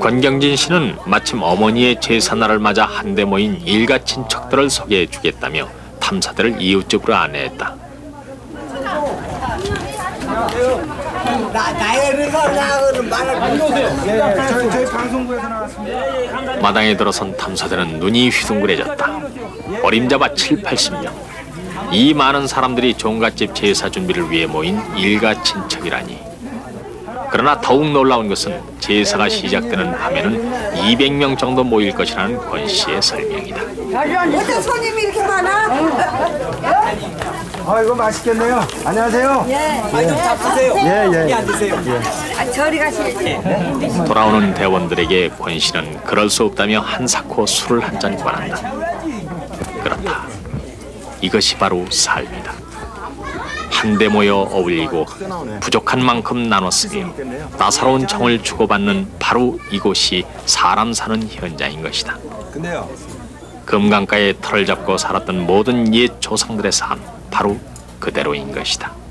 권경진 씨는 마침 어머니의 제사날을 맞아 한데 모인 일가 친척들을 소개해 주겠다며 탐사들을 이웃집으로 안내했다. 마당에 들어선 탐사들은 눈이 휘둥그레졌다. 어림잡아 7, 80명. 이 많은 사람들이 종갓집 제사 준비를 위해 모인 일가 친척이라니. 그러나 더욱 놀라운 것은 제사가 시작되는 밤에는 200명 정도 모일 것이라는 권 씨의 설명이다. 어째 손님이 이렇게 많아? 아, 이거 맛있겠네요. 안녕하세요. 예, 예. 아, 저리 가시. 돌아오는 대원들에게 권 씨는 그럴 수 없다며 한사코 술을 한 잔 권한다. 그렇다. 이것이 바로 삶이다. 한데 모여 어울리고 부족한 만큼 나눠 쓰며 따사로운 정을 주고받는 바로 이곳이 사람 사는 현장인 것이다. 금강가에 털을 잡고 살았던 모든 옛 조상들의 삶 바로 그대로인 것이다.